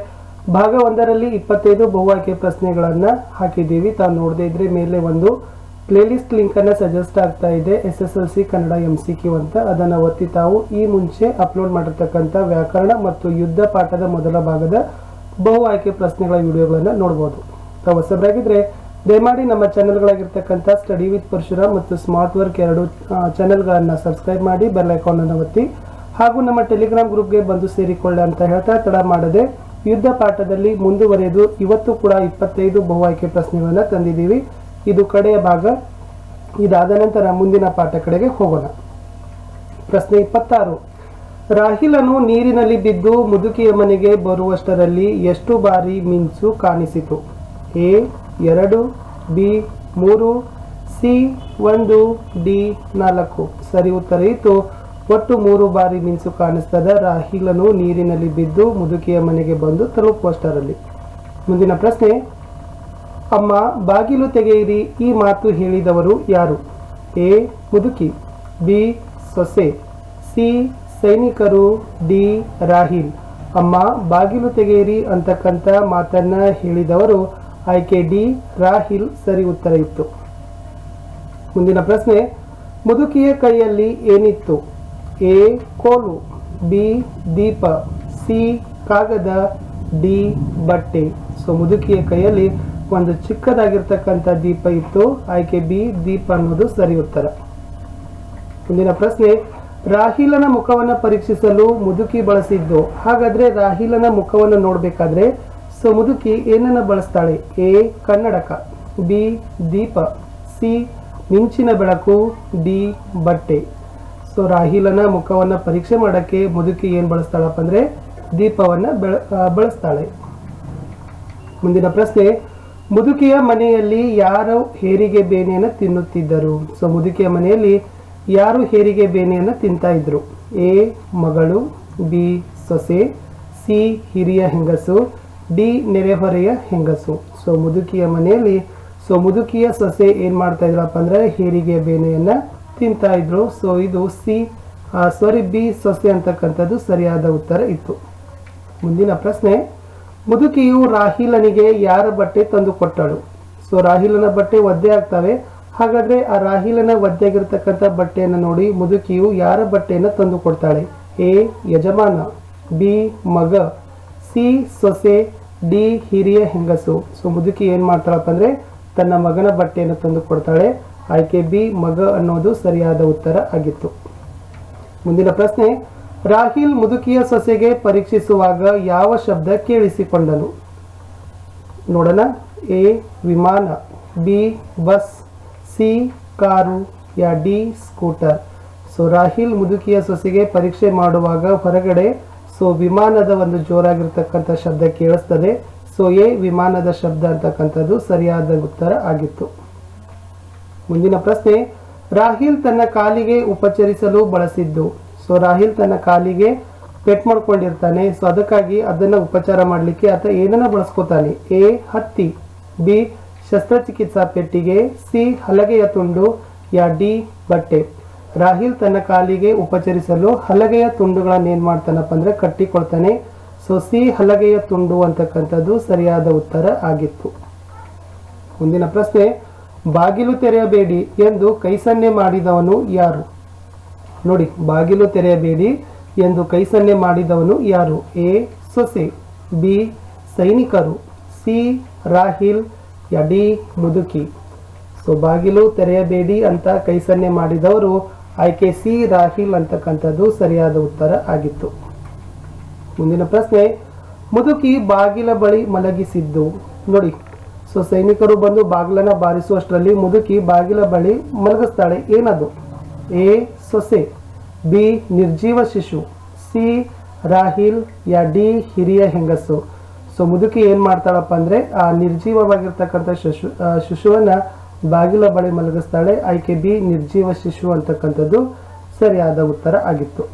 ಭಾಗ ಒಂದರಲ್ಲಿ ಇಪ್ಪತ್ತೈದು ಬಹು ಆಯ್ಕೆ ಪ್ರಶ್ನೆಗಳನ್ನು ಹಾಕಿದ್ದೀವಿ. ತಾವು ನೋಡದೇ ಇದ್ರೆ ಮೇಲೆ ಒಂದು ಪ್ಲೇಲಿಸ್ಟ್ ಲಿಂಕನ್ನು ಸಜೆಸ್ಟ್ ಆಗ್ತಾ ಇದೆ. S S L C Kannada M C Q ಅಂತ. ಅದನ್ನ ಒತ್ತಿ ತಾವು ಈ ಮುಂಚೆ ಅಪ್ಲೋಡ್ ಮಾಡಿರ್ತಕ್ಕಂಥ ವ್ಯಾಕರಣ ಮತ್ತು ಯುದ್ಧ ಪಾಠದ ಮೊದಲ ಭಾಗದ ಬಹು ಆಯ್ಕೆ ಪ್ರಶ್ನೆಗಳ ವಿಡಿಯೋಗಳನ್ನು ನೋಡ್ಬೋದು. ತಾವು ಹೊಸಬರಾಗಿದ್ರೆ ದಯಮಾಡಿ ನಮ್ಮ ಚಾನೆಲ್ಗಳಾಗಿರ್ತಕ್ಕಂಥ ಸ್ಟಡಿ ವಿತ್ ಪರಶುರಾಮ್ ಮತ್ತು ಸ್ಮಾರ್ಟ್ ವರ್ಕ್ ಎರಡು ಚಾನೆಲ್ಗಳನ್ನು ಸಬ್ಸ್ಕ್ರೈಬ್ ಮಾಡಿ ಬೆಲ್ ಐಕಾನ್ ಅನ್ನು ಒತ್ತಿ. ಹಾಗೂ ನಮ್ಮ ಟೆಲಿಗ್ರಾಮ್ ಗ್ರೂಪ್ಗೆ ಬಂದು ಸೇರಿಕೊಳ್ಳಿ ಅಂತ ಹೇಳ್ತಾ ತಡ ಮಾಡದೆ ಯುದ್ಧ ಪಾಠದಲ್ಲಿ ಮುಂದುವರೆದು ಇವತ್ತು ಕೂಡ ಇಪ್ಪತ್ತೈದು ಬಹು ಆಯ್ಕೆ ಪ್ರಶ್ನೆಗಳನ್ನು ತಂದಿದ್ದೀವಿ. ಇದು ಕಡೆಯ ಭಾಗ. ಇದಾದ ನಂತರ ಮುಂದಿನ ಪಾಠ ಕಡೆಗೆ ಹೋಗೋಣ. ಪ್ರಶ್ನೆ ಇಪ್ಪತ್ತಾರು. ರಾಹಿಲನು ನೀರಿನಲ್ಲಿ ಬಿದ್ದು ಮುದುಕಿಯ ಮನೆಗೆ ಬರುವಷ್ಟರಲ್ಲಿ ಎಷ್ಟು ಬಾರಿ ಮಿಂಚು ಕಾಣಿಸಿತು? ಎ ಎರಡು, ಬಿ, ಮೂರು, ಸಿ, ಒಂದು, ಡಿ, ನಾಲ್ಕು. ಸರಿ, ಉತ್ತರ ಇತ್ತು. ಒಟ್ಟು ಮೂರು ಬಾರಿ ಮಿಂಚು ಕಾಣಿಸ್ತದ. ರಾಹಿಲನು ನೀರಿನಲ್ಲಿ ಬಿದ್ದು ಮುದುಕಿಯ ಮನೆಗೆ ಬಂದು ತಲುಪುವಷ್ಟರಲ್ಲಿ ಮುಂದಿನ ಪ್ರಶ್ನೆ. ಅಮ್ಮ, ಬಾಗಿಲು ತೆಗೆಯಿರಿ. ಈ ಮಾತು ಹೇಳಿದವರು ಯಾರು? ಎ, ಮುದುಕಿ. ಬಿ, ಸೊಸೆ. ಸಿ, ಸೈನಿಕರು. ಡಿ, ರಾಹಿಲ್. ಅಮ್ಮ, ಬಾಗಿಲು ತೆಗೆಯಿರಿ ಅಂತಕ್ಕಂಥ ಮಾತನ್ನ ಹೇಳಿದವರು ಆಯ್ಕೆ ಡಿ, ರಾಹಿಲ್ ಸರಿ ಉತ್ತರ ಇತ್ತು. ಮುಂದಿನ ಪ್ರಶ್ನೆ, ಮುದುಕಿಯ ಕೈಯಲ್ಲಿ ಏನಿತ್ತು? ಎ, ಕೋಲು, ಬಿ, ದೀಪ, ಸಿ, ಕಾಗದ, ಡಿ, ಬಟ್ಟೆ. ಸೊ, ಮುದುಕಿಯ ಕೈಯಲ್ಲಿ ಒಂದು ಚಿಕ್ಕದಾಗಿರ್ತಕ್ಕಂಥ ದೀಪ ಇತ್ತು. ಆಯ್ಕೆ ಬಿ, ದೀಪ ಅನ್ನೋದು ಸರಿ ಉತ್ತರ. ಮುಂದಿನ ಪ್ರಶ್ನೆ, ರಾಹಿಲನ ಮುಖವನ್ನು ಪರೀಕ್ಷಿಸಲು ಮುದುಕಿ ಬಳಸಿದ್ದು. ಹಾಗಾದ್ರೆ ರಾಹಿಲನ ಮುಖವನ್ನು ನೋಡಬೇಕಾದ್ರೆ ಸೊ ಮುದುಕಿ ಏನನ್ನ ಬಳಸ್ತಾಳೆ? ಎ, ಕನ್ನಡಕ. ಬಿ, ದೀಪ. ಸಿ, ಮಿಂಚಿನ ಬೆಳಕು. ಡಿ, ಬಟ್ಟೆ. ಸೊ ರಾಹಿಲನ ಮುಖವನ್ನ ಪರೀಕ್ಷೆ ಮಾಡಕ್ಕೆ ಮುದುಕಿ ಏನ್ ಬಳಸ್ತಾಳಪ್ಪ ಅಂದ್ರೆ ದೀಪವನ್ನ ಬೆಳ ಬಳಸ್ತಾಳೆ. ಮುಂದಿನ ಪ್ರಶ್ನೆ, ಮುದುಕಿಯ ಮನೆಯಲ್ಲಿ ಯಾರು ಹೇರಿಗೆ ಬೇನೆಯನ್ನು ತಿನ್ನುತ್ತಿದ್ದರು? ಸೊ ಮುದುಕಿಯ ಮನೆಯಲ್ಲಿ ಯಾರು ಹೇರಿಗೆ ಬೇನೆಯನ್ನು ತಿಂತಾ ಇದ್ರು? ಎ, ಮಗಳು. ಬಿ, ಸೊಸೆ. ಸಿ, ಹಿರಿಯ ಹೆಂಗಸು. ಡಿ ನೆರೆಹೊರೆಯ ಹೆಂಗಸು. ಸೊ ಮುದುಕಿಯ ಮನೆಯಲ್ಲಿ, ಸೊ ಮುದುಕಿಯ ಸೊಸೆ ಏನು ಮಾಡ್ತಾ ಇದ್ರಪ್ಪ ಅಂದ್ರೆ ಹೀರಿಗೆ ಬೇನೆಯನ್ನು ತಿಂತಾ ಇದ್ರು. ಸೊ ಇದು ಸಿ ಸಾರಿ ಬಿ ಸೊಸೆ ಅಂತಕ್ಕಂಥದ್ದು ಸರಿಯಾದ ಉತ್ತರ ಇತ್ತು. ಮುಂದಿನ ಪ್ರಶ್ನೆ, ಮುದುಕಿಯು ರಾಹಿಲನಿಗೆ ಯಾರ ಬಟ್ಟೆ ತಂದು ಕೊಟ್ಟಳು? ಸೊ ರಾಹಿಲನ ಬಟ್ಟೆ ಒದ್ದೆ ಆಗ್ತವೆ. ಹಾಗಾದ್ರೆ ಆ ರಾಹಿಲನ ಒದ್ದೆಗಿರ್ತಕ್ಕಂಥ ಬಟ್ಟೆಯನ್ನು ನೋಡಿ ಮುದುಕಿಯು ಯಾರ ಬಟ್ಟೆಯನ್ನು ತಂದು ಕೊಡ್ತಾಳೆ? ಎ, ಯಜಮಾನ, ಬಿ, ಮಗ. ಸಿ ಸೊಸೆ ಡಿ ಹಿರಿಯ ಹೆಂಗಸು. ಸೊ ಮುದುಕಿ ಏನು ಮಾಡ್ತಾಳಪ್ಪ ಅಂದ್ರೆ ತನ್ನ ಮಗನ ಬಟ್ಟೆಯನ್ನು ತಂದು ಕೊಡ್ತಾಳೆ. ಆಯ್ಕೆ ಬಿ ಮಗ ಅನ್ನೋದು ಸರಿಯಾದ ಉತ್ತರ ಆಗಿತ್ತು. ಮುಂದಿನ ಪ್ರಶ್ನೆ, ರಾಹಿಲ್ ಮುದುಕಿಯ ಸೊಸೆಗೆ ಪರೀಕ್ಷಿಸುವಾಗ ಯಾವ ಶಬ್ದ ಕೇಳಿಸಿಕೊಂಡನು? ನೋಡೋಣ. ಎ, ವಿಮಾನ, ಬಿ, ಬಸ್, ಸಿ, ಕಾರು, ಯಾ, ಡಿ, ಸ್ಕೂಟರ್. ಸೊ ರಾಹಿಲ್ ಮುದುಕಿಯ ಸೊಸೆಗೆ ಪರೀಕ್ಷೆ ಮಾಡುವಾಗ ಹೊರಗಡೆ ಸೊ ವಿಮಾನದ ಒಂದು ಜೋರಾಗಿರ್ತಕ್ಕಂಥ ಶಬ್ದ ಕೇಳಿಸ್ತದೆ. ಸೊ ಎ ವಿಮಾನದ ಶಬ್ದ ಅಂತಕ್ಕಂಥದ್ದು ಸರಿಯಾದ ಉತ್ತರ ಆಗಿತ್ತು. ಮುಂದಿನ ಪ್ರಶ್ನೆ, ರಾಹಿಲ್ ತನ್ನ ಕಾಲಿಗೆ ಉಪಚರಿಸಲು ಬಳಸಿದ್ದು. ಸೊ ರಾಹಿಲ್ ತನ್ನ ಕಾಲಿಗೆ ಪೆಟ್ ಮಾಡ್ಕೊಂಡಿರ್ತಾನೆ. ಸೊ ಅದಕ್ಕಾಗಿ ಅದನ್ನ ಉಪಚಾರ ಮಾಡಲಿಕ್ಕೆ ಆತ ಏನನ್ನ ಬಳಸ್ಕೋತಾನೆ? ಎ, ಹತ್ತಿ, ಬಿ, ಶಸ್ತ್ರಚಿಕಿತ್ಸಾ ಪೆಟ್ಟಿಗೆ, ಸಿ, ಹಲಗೆಯ ತುಂಡು, ಯಾ, ಡಿ, ಬಟ್ಟೆ. ರಾಹಿಲ್ ತನ್ನ ಕಾಲಿಗೆ ಉಪಚರಿಸಲು ಹಲಗೆಯ ತುಂಡುಗಳನ್ನು ಏನು ಮಾಡ್ತಾನಪ್ಪ ಅಂದ್ರೆ ಕಟ್ಟಿಕೊಳ್ತಾನೆ. ಸೊ ಸಿ ಹಲಗೆಯ ತುಂಡು ಅಂತಕ್ಕಂಥದ್ದು ಸರಿಯಾದ ಉತ್ತರ ಆಗಿತ್ತು. ಮುಂದಿನ ಪ್ರಶ್ನೆ, ಬಾಗಿಲು ತೆರೆಯಬೇಡಿ ಎಂದು ಕೈಸನ್ನೆ ಮಾಡಿದವನು ಯಾರು? ನೋಡಿ, ಬಾಗಿಲು ತೆರೆಯಬೇಡಿ ಎಂದು ಕೈಸನ್ನೆ ಮಾಡಿದವನು ಯಾರು? ಎ, ಸೊಸೆ, ಬಿ, ಸೈನಿಕರು, ಸಿ, ರಾಹಿಲ್ ಯಡಿ ಮುದುಕಿ. ಸೊ, ಬಾಗಿಲು ತೆರೆಯಬೇಡಿ ಅಂತ ಕೈಸನ್ನೆ ಮಾಡಿದವರು ಆಯ್ಕೆ ಸಿ, ರಾಹಿಲ್ ಅಂತಕ್ಕಂಥದ್ದು ಸರಿಯಾದ ಉತ್ತರ ಆಗಿತ್ತು. ಮುಂದಿನ ಪ್ರಶ್ನೆ, ಮುದುಕಿ ಬಾಗಿಲ ಬಳಿ ಮಲಗಿಸಿದ್ದು. ನೋಡಿ, ಸೊ ಸೈನಿಕರು ಬಂದು ಬಾಗಿಲನ್ನ ಬಾರಿಸುವಷ್ಟರಲ್ಲಿ ಮುದುಕಿ ಬಾಗಿಲ ಬಳಿ ಮಲಗಿಸ್ತಾಳೆ. ಏನದು? ಎ, ಸೊಸೆ. ಬಿ, ನಿರ್ಜೀವ ಶಿಶು. ಸಿ, ರಾಹಿಲ್. ಯಾ, ಡಿ, ಹಿರಿಯ ಹೆಂಗಸು. ಸೊ ಮುದುಕಿ ಏನ್ ಮಾಡ್ತಾಳಪ್ಪ ಅಂದ್ರೆ, ಆ ನಿರ್ಜೀವವಾಗಿರ್ತಕ್ಕಂಥ ಶಿಶು ಶಿಶುವನ್ನು ಬಾಗಿಲ ಬಳಿ ಮಲಗಿಸ್ತಾಳೆ. ಆಯ್ಕೆ ಬಿ ನಿರ್ಜೀವ ಶಿಶು ಅಂತಕ್ಕಂಥದ್ದು ಸರಿಯಾದ ಉತ್ತರ ಆಗಿತ್ತು.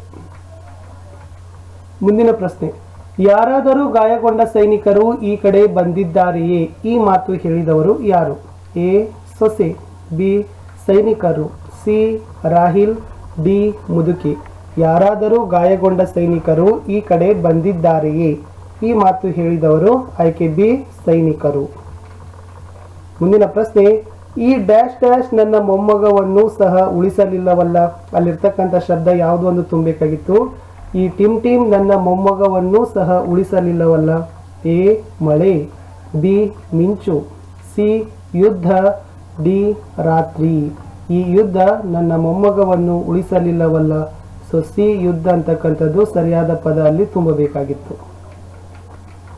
ಮುಂದಿನ ಪ್ರಶ್ನೆ. ಯಾರಾದರೂ ಗಾಯಗೊಂಡ ಸೈನಿಕರು ಈ ಕಡೆ ಬಂದಿದ್ದಾರೆಯೇ? ಈ ಮಾತು ಹೇಳಿದವರು ಯಾರು? ಎ. ಸೊಸೆ, ಬಿ. ಸೈನಿಕರು, ಸಿ. ರಾಹಿಲ್, ಡಿ. ಮುದುಕಿ. ಯಾರಾದರೂ ಗಾಯಗೊಂಡ ಸೈನಿಕರು ಈ ಕಡೆ ಬಂದಿದ್ದಾರೆಯೇ? ಈ ಮಾತು ಹೇಳಿದವರು ಆಯ್ಕೆ ಬಿ. ಸೈನಿಕರು. ಮುಂದಿನ ಪ್ರಶ್ನೆ. ಈ ಡ್ಯಾಶ್ ಡ್ಯಾಶ್ ನನ್ನ ಮೊಮ್ಮಗವನ್ನು ಸಹ ಉಳಿಸಲಿಲ್ಲವಲ್ಲ. ಅಲ್ಲಿರ್ತಕ್ಕಂಥ ಶಬ್ದ ಯಾವುದು ಒಂದು ತುಂಬಬೇಕಾಗಿತ್ತು. ಈ ಟಿಮ್ ಟಿಮ್ ನನ್ನ ಮೊಮ್ಮಗವನ್ನು ಸಹ ಉಳಿಸಲಿಲ್ಲವಲ್ಲ. ಎ, ಮಳೆ. ಬಿ, ಮಿಂಚು. ಸಿ, ಯುದ್ಧ. ಡಿ, ರಾತ್ರಿ. ಈ ಯುದ್ಧ ನನ್ನ ಮೊಮ್ಮಗವನ್ನು ಉಳಿಸಲಿಲ್ಲವಲ್ಲ. ಸೊ, ಸಿ, ಯುದ್ಧ ಅಂತಕ್ಕಂಥದ್ದು ಸರಿಯಾದ ಪದ ಅಲ್ಲಿ ತುಂಬಬೇಕಾಗಿತ್ತು.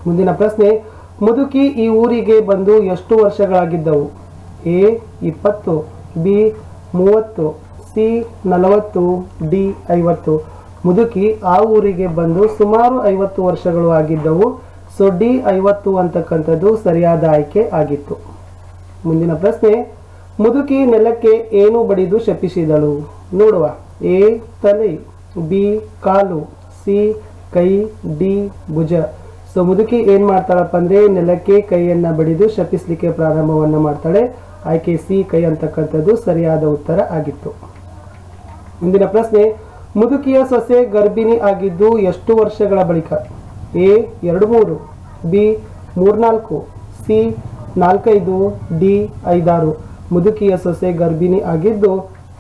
ಮುಂದಿನ ಪ್ರಶ್ನೆ, ಮುದುಕಿ ಈ ಊರಿಗೆ ಬಂದು ಎಷ್ಟು ವರ್ಷಗಳಾಗಿದ್ದವು? ಎ ಇಪ್ಪತ್ತು, ಬಿ ಮೂವತ್ತು, ಸಿ ನಲವತ್ತು, ಡಿ ಐವತ್ತು. ಮುದುಕಿ ಆ ಊರಿಗೆ ಬಂದು ಸುಮಾರು ಐವತ್ತು ವರ್ಷಗಳು ಆಗಿದ್ದವು. ಸೊ, ಡಿ ಐವತ್ತು ಅಂತಕ್ಕಂಥದ್ದು ಸರಿಯಾದ ಆಯ್ಕೆ ಆಗಿತ್ತು. ಮುಂದಿನ ಪ್ರಶ್ನೆ, ಮುದುಕಿ ನೆಲಕ್ಕೆ ಏನು ಬಡಿದು ಶಪಿಸಿದಳು? ನೋಡುವ. ಎ ತಲೆ, ಬಿ ಕಾಲು, ಸಿ ಕೈ, ಡಿ ಭುಜ. ಸೊ, ಮುದುಕಿ ಏನ್ ಮಾಡ್ತಾಳಪ್ಪ ಅಂದ್ರೆ ನೆಲಕ್ಕೆ ಕೈಯನ್ನ ಬಡಿದು ಶಪಿಸ್ಲಿಕ್ಕೆ ಪ್ರಾರಂಭವನ್ನ ಮಾಡ್ತಾಳೆ. ಆಯ್ಕೆ ಸಿ, ಕೈ ಅಂತಕ್ಕಂಥದ್ದು ಸರಿಯಾದ ಉತ್ತರ ಆಗಿತ್ತು. ಮುಂದಿನ ಪ್ರಶ್ನೆ, ಮುದುಕಿಯ ಸೊಸೆ ಗರ್ಭಿಣಿ ಆಗಿದ್ದು ಎಷ್ಟು ವರ್ಷಗಳ ಬಳಿಕ? ಎ, ಎರಡು ಮೂರು, ಬಿ, ಮೂರ್ನಾಲ್ಕು, ಸಿ, ನಾಲ್ಕೈದು, ಡಿ, ಐದಾರು. ಮುದುಕಿಯ ಸೊಸೆ ಗರ್ಭಿಣಿ ಆಗಿದ್ದು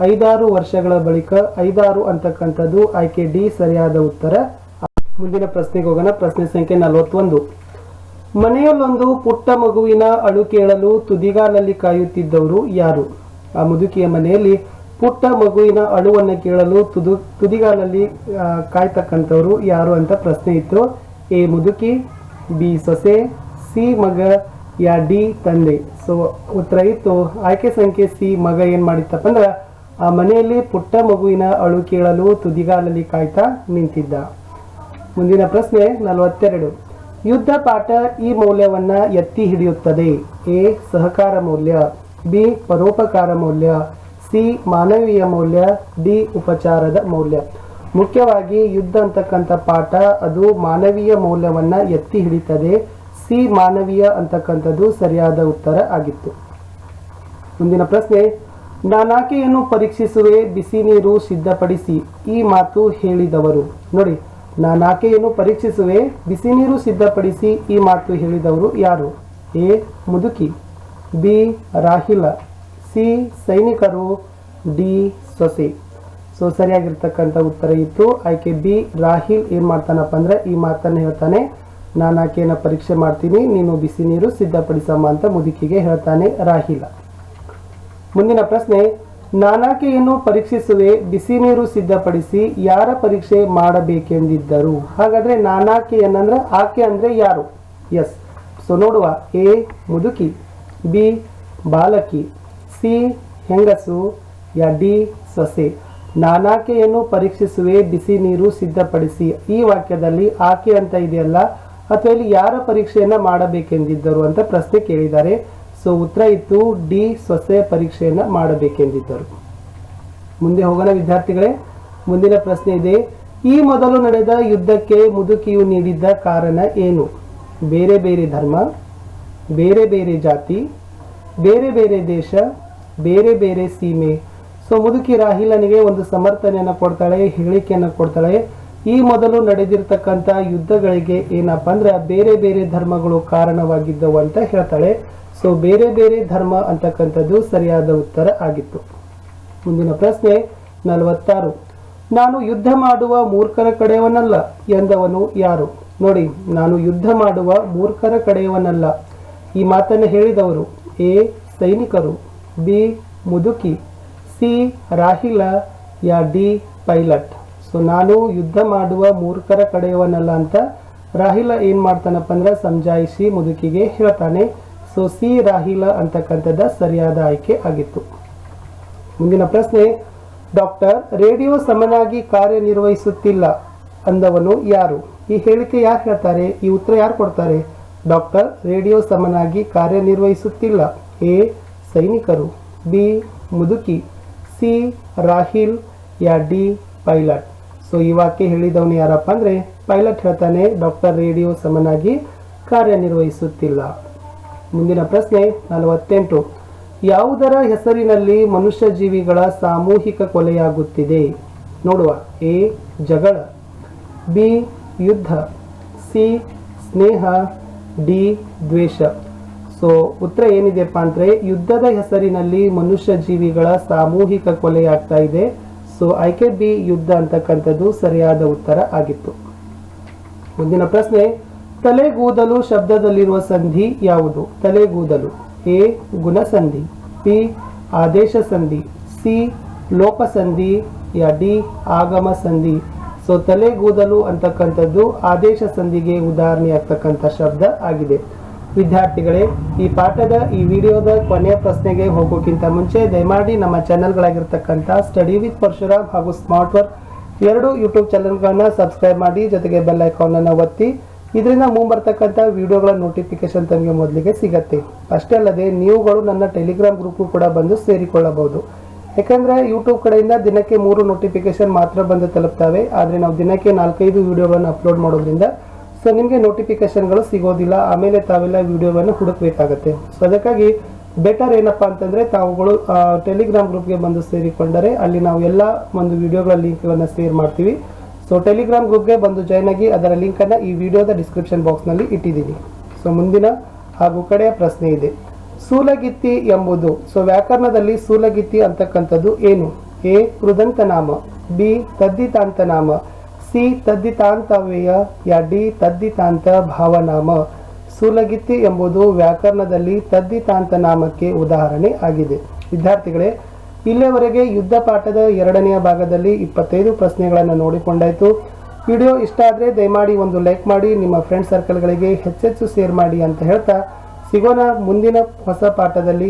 ಐದಾರು ವರ್ಷಗಳ ಬಳಿಕ ಐದಾರು ಅಂತಕ್ಕಂಥದ್ದು ಆಯ್ಕೆ ಡಿ ಸರಿಯಾದ ಉತ್ತರ ಮುಂದಿನ ಪ್ರಶ್ನೆಗೆ ಹೋಗೋಣ. ಪ್ರಶ್ನೆ ಸಂಖ್ಯೆ ನಲವತ್ತೊಂದು. ಮನೆಯಲ್ಲೊಂದು ಪುಟ್ಟ ಮಗುವಿನ ಅಳು ಕೇಳಲು ತುದಿಗಾಲಲ್ಲಿ ಕಾಯುತ್ತಿದ್ದವರು ಯಾರು? ಆ ಮುದುಕಿಯ ಮನೆಯಲ್ಲಿ ಪುಟ್ಟ ಮಗುವಿನ ಅಳುವನ್ನು ಕೇಳಲು ತುದು, ತುದಿಗಾಲಲ್ಲಿ ಕಾಯ್ತಕ್ಕಂಥವರು ಯಾರು ಅಂತ ಪ್ರಶ್ನೆ ಇತ್ತು. ಎ ಮುದುಕಿ, ಬಿ ಸೊಸೆ, ಸಿ ಮಗ, ಯಾ ಡಿ ತಂದೆ. ಸೊ ಉತ್ತರ ಇತ್ತು. ಆಯ್ಕೆ ಸಂಖ್ಯೆ ಸಿ ಮಗ ಏನು ಮಾಡಿತ್ತಪ್ಪ ಅಂದ್ರೆ, ಆ ಮನೆಯಲ್ಲಿ ಪುಟ್ಟ ಮಗುವಿನ ಅಳು ಕೇಳಲು ತುದಿಗಾಲಲ್ಲಿ ಕಾಯ್ತಾ ನಿಂತಿದ್ದ. ಮುಂದಿನ ಪ್ರಶ್ನೆ ನಲವತ್ತೆರಡು. ಯುದ್ಧ ಪಾಠ ಈ ಮೌಲ್ಯವನ್ನ ಎತ್ತಿ ಹಿಡಿಯುತ್ತದೆ. ಎ ಸಹಕಾರ ಮೌಲ್ಯ, ಬಿ ಪರೋಪಕಾರ ಮೌಲ್ಯ, ಸಿ ಮಾನವೀಯ ಮೌಲ್ಯ, ಡಿ ಉಪಚಾರದ ಮೌಲ್ಯ. ಮುಖ್ಯವಾಗಿ ಯುದ್ಧ ಅಂತಕ್ಕಂಥ ಪಾಠ ಅದು ಮಾನವೀಯ ಮೌಲ್ಯವನ್ನ ಎತ್ತಿ ಹಿಡಿತದೆ. ಸಿ ಮಾನವೀಯ ಅಂತಕ್ಕಂಥದ್ದು ಸರಿಯಾದ ಉತ್ತರ ಆಗಿತ್ತು. ಮುಂದಿನ ಪ್ರಶ್ನೆ, ನಾನಾಕೆಯನ್ನು ಪರೀಕ್ಷಿಸುವೆ, ಬಿಸಿ ನೀರು ಸಿದ್ಧಪಡಿಸಿ, ಈ ಮಾತು ಹೇಳಿದವರು. ನೋಡಿ ನಾನು ಆಕೆಯನ್ನು ಪರೀಕ್ಷಿಸುವೆ, ಬಿಸಿ ನೀರು ಸಿದ್ಧಪಡಿಸಿ ಈ ಮಾತು ಹೇಳಿದವರು ಯಾರು? ಎ. ಮುದುಕಿ, ಬಿ. ರಾಹಿಲ, ಸಿ. ಸೈನಿಕರು, ಡಿ. ಸೊಸೆ. ಸೊ, ಸರಿಯಾಗಿರ್ತಕ್ಕಂಥ ಉತ್ತರ ಇತ್ತು. ಆಯ್ಕೆ ಬಿ. ರಾಹಿಲ್ ಏನು ಮಾಡ್ತಾನಪ್ಪ ಅಂದ್ರೆ ಈ ಮಾತನ್ನು ಹೇಳ್ತಾನೆ. ನಾನು ಆಕೆಯನ್ನು ಪರೀಕ್ಷೆ ಮಾಡ್ತೀನಿ, ನೀನು ಬಿಸಿ ನೀರು ಸಿದ್ಧಪಡಿಸಮ್ಮ ಅಂತ ಮುದುಕಿಗೆ ಹೇಳ್ತಾನೆ ರಾಹಿಲ. ಮುಂದಿನ ಪ್ರಶ್ನೆ ನಾನಾಕೆಯನ್ನು ಪರೀಕ್ಷಿಸುವೆ ಬಿಸಿ ನೀರು ಸಿದ್ಧಪಡಿಸಿ ಯಾರ ಪರೀಕ್ಷೆ ಮಾಡಬೇಕೆಂದಿದ್ದರು? ಹಾಗಾದ್ರೆ ನಾನಾಕೆ ಏನಂದ್ರೆ ಆಕೆ ಅಂದ್ರೆ ಯಾರು? ಎಸ್. ಸೊ ನೋಡುವ. ಎ. ಮುದುಕಿ. ಬಿ. ಬಾಲಕಿ. ಸಿ. ಹೆಂಗಸು. ಯಾ. ಡಿ. ಸೊಸೆ. ನಾನಾಕೆಯನ್ನು ಪರೀಕ್ಷಿಸುವೆ ಬಿಸಿ ನೀರು ಸಿದ್ಧಪಡಿಸಿ? ಈ ವಾಕ್ಯದಲ್ಲಿ ಆಕೆ ಅಂತ ಇದೆಯಲ್ಲ, ಅಥವಾ ಇಲ್ಲಿ ಯಾರ ಪರೀಕ್ಷೆಯನ್ನು ಮಾಡಬೇಕೆಂದಿದ್ದರು ಅಂತ ಪ್ರಶ್ನೆ ಕೇಳಿದ್ದಾರೆ. ಸೊ ಉತ್ತರ ಇತ್ತು ಡಿ ಸೊಸೆ ಪರೀಕ್ಷೆಯನ್ನು ಮಾಡಬೇಕೆಂದಿದ್ದರು. ಮುಂದೆ ಹೋಗೋಣ ವಿದ್ಯಾರ್ಥಿಗಳೇ. ಮುಂದಿನ ಪ್ರಶ್ನೆ ಇದೆ. ಈ ಮೊದಲು ನಡೆದ ಯುದ್ಧಕ್ಕೆ ಮುದುಕಿಯು ನೀಡಿದ್ದ ಕಾರಣ ಏನು? ಬೇರೆ ಬೇರೆ ಧರ್ಮ, ಬೇರೆ ಬೇರೆ ಜಾತಿ, ಬೇರೆ ಬೇರೆ ದೇಶ, ಬೇರೆ ಬೇರೆ ಸೀಮೆ. ಸೊ ಮುದುಕಿ ರಾಹಿಲನಿಗೆ ಒಂದು ಸಮರ್ಥನೆಯನ್ನು ಕೊಡ್ತಾಳೆ, ಹೇಳಿಕೆಯನ್ನು ಕೊಡ್ತಾಳೆ. ಈ ಮೊದಲು ನಡೆದಿರ್ತಕ್ಕಂಥ ಯುದ್ಧಗಳಿಗೆ ಏನಪ್ಪ ಅಂದ್ರೆ ಬೇರೆ ಬೇರೆ ಧರ್ಮಗಳು ಕಾರಣವಾಗಿದ್ದವು ಅಂತ ಹೇಳ್ತಾಳೆ. ಸೊ ಬೇರೆ ಬೇರೆ ಧರ್ಮ ಅಂತಕ್ಕಂಥದ್ದು ಸರಿಯಾದ ಉತ್ತರ ಆಗಿತ್ತು. ಮುಂದಿನ ಪ್ರಶ್ನೆ ನಲವತ್ತಾರು. ನಾನು ಯುದ್ಧ ಮಾಡುವ ಮೂರ್ಖರ ಕಡೆಯವನಲ್ಲ ಎಂದವನು ಯಾರು? ನೋಡಿ, ನಾನು ಯುದ್ಧ ಮಾಡುವ ಮೂರ್ಖರ ಕಡೆಯವನಲ್ಲ. ಈ ಮಾತನ್ನು ಹೇಳಿದವರು ಎ, ಸೈನಿಕರು, ಬಿ, ಮುದುಕಿ, ಸಿ, ರಾಹಿಲ, ಯಾ, ಡಿ, ಪೈಲಟ್. ಸೊ ನಾನು ಯುದ್ಧ ಮಾಡುವ ಮೂರ್ಖರ ಕಡೆಯವನಲ್ಲ ಅಂತ ರಾಹಿಲ ಏನ್ ಮಾಡ್ತಾನಪ್ಪ ಅಂದ್ರೆ ಸಂಜಾಯಿಸಿ ಮುದುಕಿಗೆ ಹೇಳ್ತಾನೆ. ಸೊ ಸಿ ರಾಹಿಲ ಅಂತಕ್ಕಂಥದ್ದು ಸರಿಯಾದ ಆಯ್ಕೆ ಆಗಿತ್ತು. ಮುಂದಿನ ಪ್ರಶ್ನೆ, ಡಾಕ್ಟರ್, ರೇಡಿಯೋ ಸಮನಾಗಿ ಕಾರ್ಯನಿರ್ವಹಿಸುತ್ತಿಲ್ಲ ಅಂದವನು ಯಾರು? ಈ ಹೇಳಿಕೆ ಯಾರು ಹೇಳ್ತಾರೆ? ಈ ಉತ್ತರ ಯಾರು ಕೊಡ್ತಾರೆ? ಡಾಕ್ಟರ್, ರೇಡಿಯೋ ಸಮನಾಗಿ ಕಾರ್ಯನಿರ್ವಹಿಸುತ್ತಿಲ್ಲ. ಎ, ಸೈನಿಕರು. ಬಿ, ಮುದುಕಿ. ಸಿ, ರಾಹಿಲ್. ಯಾ, ಡಿ, ಪೈಲಟ್. ಸೊ ಈ ವಾಕ್ಯ ಹೇಳಿದವನು ಯಾರಪ್ಪ ಅಂದರೆ ಪೈಲಟ್ ಹೇಳ್ತಾನೆ, ಡಾಕ್ಟರ್, ರೇಡಿಯೋ ಸಮನಾಗಿ ಕಾರ್ಯನಿರ್ವಹಿಸುತ್ತಿಲ್ಲ. ಮುಂದಿನ ಪ್ರಶ್ನೆ ನಲವತ್ತೆಂಟು. ಯಾವುದರ ಹೆಸರಿನಲ್ಲಿ ಮನುಷ್ಯ ಜೀವಿಗಳ ಸಾಮೂಹಿಕ ಕೊಲೆಯಾಗುತ್ತಿದೆ? ನೋಡುವ. ಎ. ಜಗಳ. ಬಿ. ಯುದ್ಧ. ಸಿ. ಸ್ನೇಹ. ಡಿ. ದ್ವೇಷ. ಸೊ, ಉತ್ತರ ಏನಿದೆಪ್ಪ ಅಂದ್ರೆ ಯುದ್ಧದ ಹೆಸರಿನಲ್ಲಿ ಮನುಷ್ಯ ಜೀವಿಗಳ ಸಾಮೂಹಿಕ ಕೊಲೆಯಾಗ್ತಾ ಇದೆ. ಸೊ, ಆಯ್ಕೆ ಬಿ ಯುದ್ಧ ಅಂತಕ್ಕಂಥದ್ದು ಸರಿಯಾದ ಉತ್ತರ ಆಗಿತ್ತು. ಮುಂದಿನ ಪ್ರಶ್ನೆ ತಲೆಗೂದಲು ಶಬ್ದದಲ್ಲಿರುವ ಸಂಧಿ ಯಾವುದು? ತಲೆಗೂದಲು. ಎ, ಗುಣಸಂಧಿ. ಪಿ ಆದೇಶ ಸಂಧಿ ಸಿ, ಲೋಪಸಂಧಿ. ಯಾ, ಡಿ ಆಗಮ ಸಂಧಿ ಸೊ, ತಲೆಗೂದಲು ಅಂತಕ್ಕಂಥದ್ದು ಆದೇಶ ಸಂಧಿಗೆ ಉದಾಹರಣೆ ಆಗ್ತಕ್ಕಂಥ ಶಬ್ದ ಆಗಿದೆ. ವಿದ್ಯಾರ್ಥಿಗಳೇ, ಈ ಪಾಠದ ಈ ವಿಡಿಯೋದ ಕೊನೆಯ ಪ್ರಶ್ನೆಗೆ ಹೋಗೋಕ್ಕಿಂತ ಮುಂಚೆ ದಯಮಾಡಿ ನಮ್ಮ ಚಾನೆಲ್ಗಳಾಗಿರ್ತಕ್ಕಂಥ ಸ್ಟಡಿ ವಿತ್ ಪರಶುರಾಮ್ ಹಾಗೂ ಸ್ಮಾರ್ಟ್ ವರ್ಕ್ ಎರಡು ಯೂಟ್ಯೂಬ್ ಚಾನೆಲ್ಗಳನ್ನು ಸಬ್ಸ್ಕ್ರೈಬ್ ಮಾಡಿ ಜೊತೆಗೆ ಬೆಲ್ ಐಕಾನನ್ನು ಒತ್ತಿ ಇದರಿಂದ ಮುಂಬರ್ತಕ್ಕಂಥ ವಿಡಿಯೋಗಳ ನೋಟಿಫಿಕೇಶನ್ ತಮಗೆ ಮೊದಲಿಗೆ ಸಿಗತ್ತೆ. ಅಷ್ಟೇ ಅಲ್ಲದೆ, ನೀವುಗಳು ನನ್ನ ಟೆಲಿಗ್ರಾಮ್ ಗ್ರೂಪ್ಗೂ ಕೂಡ ಬಂದು ಸೇರಿಕೊಳ್ಳಬಹುದು. ಯಾಕಂದರೆ ಯೂಟ್ಯೂಬ್ ಕಡೆಯಿಂದ ದಿನಕ್ಕೆ ಮೂರು ನೋಟಿಫಿಕೇಶನ್ ಮಾತ್ರ ಬಂದು ತಲುಪ್ತವೆ. ಆದರೆ ನಾವು ದಿನಕ್ಕೆ ನಾಲ್ಕೈದು ವಿಡಿಯೋಗಳನ್ನು ಅಪ್ಲೋಡ್ ಮಾಡೋದ್ರಿಂದ ಸೊ ನಿಮಗೆ ನೋಟಿಫಿಕೇಶನ್ಗಳು ಸಿಗೋದಿಲ್ಲ. ಆಮೇಲೆ ತಾವೆಲ್ಲ ವಿಡಿಯೋವನ್ನು ಹುಡುಕಬೇಕಾಗತ್ತೆ. ಸೊ ಅದಕ್ಕಾಗಿ ಬೆಟರ್ ಏನಪ್ಪಾ ಅಂತಂದರೆ ತಾವುಗಳು ಟೆಲಿಗ್ರಾಮ್ ಗ್ರೂಪ್ಗೆ ಬಂದು ಸೇರಿಕೊಂಡರೆ ಅಲ್ಲಿ ನಾವು ಎಲ್ಲ ಒಂದು ವಿಡಿಯೋಗಳ ಲಿಂಕ್ಗಳನ್ನು ಶೇರ್ ಮಾಡ್ತೀವಿ. ಸೊ ಟೆಲಿಗ್ರಾಮ್ ಗ್ರೂಪ್ಗೆ ಬಂದು ಜಾಯ್ನ್ ಆಗಿ ಅದರ ಲಿಂಕನ್ನು ಈ ವಿಡಿಯೋದ ಡಿಸ್ಕ್ರಿಪ್ಷನ್ ಬಾಕ್ಸ್ನಲ್ಲಿ ಇಟ್ಟಿದ್ದೀನಿ. ಸೊ ಮುಂದಿನ ಹಾಗೂ ಕಡೆಯ ಪ್ರಶ್ನೆ ಇದೆ. ಸೂಲಗಿತ್ತಿ ಎಂಬುದು ಸೊ ವ್ಯಾಕರಣದಲ್ಲಿ ಸೂಲಗಿತ್ತಿ ಅಂತಕ್ಕಂಥದ್ದು ಏನು? ಎ, ಕೃದಂತನಾಮ, ಬಿ ತದ್ದಿತಾಂತನಾಮ ಸಿ ತದ್ದಿತಾಂತವ್ಯಯ ಯಾ, ಡಿ ತದ್ದಿತಾಂತ ಭಾವನಾಮ. ಸೂಲಗಿತ್ತಿ ಎಂಬುದು ವ್ಯಾಕರಣದಲ್ಲಿ ತದ್ದಿತಾಂತ ನಾಮಕ್ಕೆ ಉದಾಹರಣೆ ಆಗಿದೆ. ವಿದ್ಯಾರ್ಥಿಗಳೇ ಇಲ್ಲಿಯವರೆಗೆ ಯುದ್ಧ ಪಾಠದ ಎರಡನೆಯ ಭಾಗದಲ್ಲಿ ಇಪ್ಪತ್ತೈದು ಪ್ರಶ್ನೆಗಳನ್ನು ನೋಡಿಕೊಂಡಾಯಿತು. ವಿಡಿಯೋ ಇಷ್ಟ ಆದರೆ ದಯಮಾಡಿ ಒಂದು ಲೈಕ್ ಮಾಡಿ, ನಿಮ್ಮ ಫ್ರೆಂಡ್ ಸರ್ಕಲ್ಗಳಿಗೆ ಹೆಚ್ಚೆಚ್ಚು ಶೇರ್ ಮಾಡಿ ಅಂತ ಹೇಳ್ತಾ ಸಿಗೋಣ ಮುಂದಿನ ಹೊಸ ಪಾಠದಲ್ಲಿ.